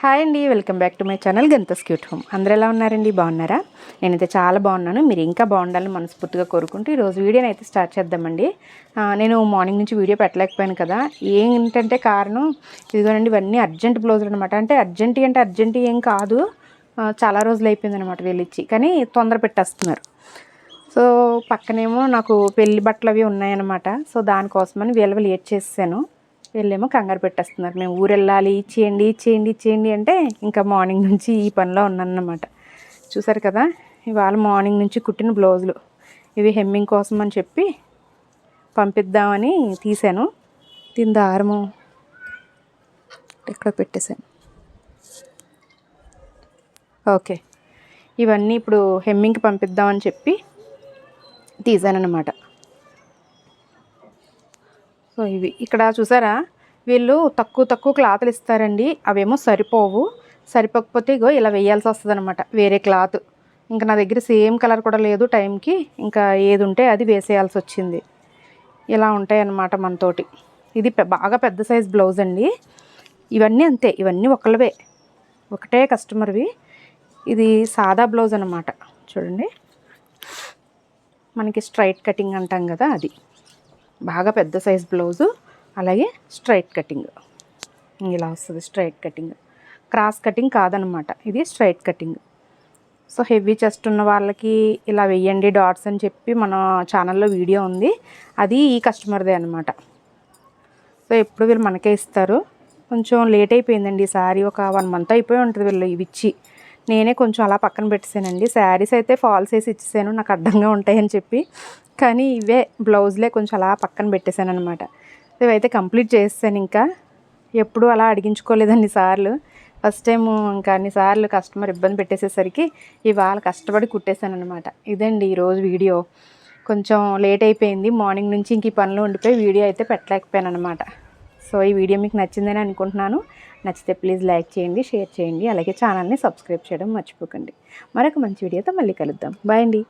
Hi అండి welcome back to my channel గంతస్ cute home. అందరు ఎలా ఉన్నారండి? బాగున్నారా? నేనైతే చాలా బాగున్నాను. మీరు ఇంకా బాగుండాలని మనస్ఫూర్తిగా కోరుకుంటూ ఈరోజు వీడియోని అయితే స్టార్ట్ చేద్దామండి. నేను మార్నింగ్ నుంచి వీడియో పెట్టలేకపోయాను కదా. ఏంటంటే కారణం? ఇదిగోనండి ఇవన్నీ అర్జెంట్ బ్లౌజులు అనమాట అంటే అర్జెంట్ అంటే అర్జెంట్ ఏం కాదు. చాలా రోజులు అయిపోయింది అనమాట వెళ్ళిచ్చి కానీ తొందర పెట్టేస్తున్నారు. సో పక్కనేమో నాకు పెళ్ళి బట్టలు అవి ఉన్నాయన్నమాట. సో దానికోసమని వీళ్ళవి లేట్ చేసాను వీళ్ళేమో కంగారు పెట్టేస్తున్నారు. మేము ఊరు వెళ్ళాలి ఇచ్చేయండి ఇచ్చేయండి ఇచ్చేయండి అంటే ఇంకా మార్నింగ్ నుంచి ఈ పనిలో ఉన్నానన్నమాట. చూసారు కదా? ఇవాళ మార్నింగ్ నుంచి కుట్టిన బ్లౌజులు. ఇవి హెమ్మింగ్ కోసం అని చెప్పి పంపిద్దామని తీసాను దీని దారము ఎక్కడ పెట్టేశాను? ఓకే. ఇవన్నీ ఇప్పుడు హెమ్మింగ్కి పంపిద్దామని చెప్పి తీసానన్నమాట సో ఇవి. ఇక్కడ చూసారా? వీళ్ళు తక్కువ తక్కువ క్లాతులు ఇస్తారండి. అవేమో సరిపోవు. సరిపోకపోతే ఇగో ఇలా వేయాల్సి వస్తుంది అనమాట వేరే క్లాత్. ఇంకా నా దగ్గర సేమ్ కలర్ కూడా లేదు టైంకి. ఇంకా ఏది ఉంటే అది వేసేయాల్సి వచ్చింది. ఇలా ఉంటాయన్నమాట మనతోటి. ఇది బాగా పెద్ద సైజ్ బ్లౌజ్ అండి. ఇవన్నీ అంతే. ఇవన్నీ ఒకళ్ళవే. ఒకటే కస్టమర్వి. ఇది సాదా బ్లౌజ్ అనమాట చూడండి. మనకి స్ట్రైట్ కటింగ్ అంటాం కదా అది. బాగా పెద్ద సైజ్ బ్లౌజు అలాగే స్ట్రైట్ కటింగ్. ఇలా వస్తుంది స్ట్రైట్ కటింగ్. క్రాస్ కటింగ్ కాదనమాట ఇది straight cutting. So heavy chest ఉన్న వాళ్ళకి ఇలా వెయ్యండి డాట్స్ అని చెప్పి మన ఛానల్లో వీడియో ఉంది అది ఈ కస్టమర్దే అనమాట. సో ఎప్పుడు వీళ్ళు మనకే ఇస్తారు. కొంచెం లేట్ అయిపోయిందండి ఈ సారీ ఒక వన్ మంత్ అయిపోయి ఉంటుంది వీళ్ళు ఇవి ఇచ్చి. నేనే కొంచెం అలా పక్కన పెట్టేసానండి శారీస్ అయితే ఫాల్స్ వేసి ఇచ్చేసాను నాకు అడ్డంగా ఉంటాయని చెప్పి. కానీ ఇవే బ్లౌజ్లే కొంచెం అలా పక్కన పెట్టేశాను అనమాట ఇవైతే కంప్లీట్ చేసేసాను ఇంకా. ఎప్పుడూ అలా అడిగించుకోలేదు అన్నిసార్లు ఫస్ట్ టైం ఇంకా అన్నిసార్లు కస్టమర్ ఇబ్బంది పెట్టేసేసరికి ఇవాళ కష్టపడి కుట్టేశాను అనమాట ఇదండి ఈరోజు వీడియో. కొంచెం లేట్ అయిపోయింది. మార్నింగ్ నుంచి ఇంక ఈ పనులు ఉండిపోయి వీడియో అయితే పెట్టలేకపోయాను అనమాట సో ఈ వీడియో మీకు నచ్చిందని అనుకుంటున్నాను. నచ్చితే ప్లీజ్ లైక్ చేయండి షేర్ చేయండి అలాగే ఛానల్ని సబ్స్క్రైబ్ చేయడం మర్చిపోకండి. మరొక మంచి వీడియోతో మళ్ళీ కలుద్దాం. బాయ్ అండి.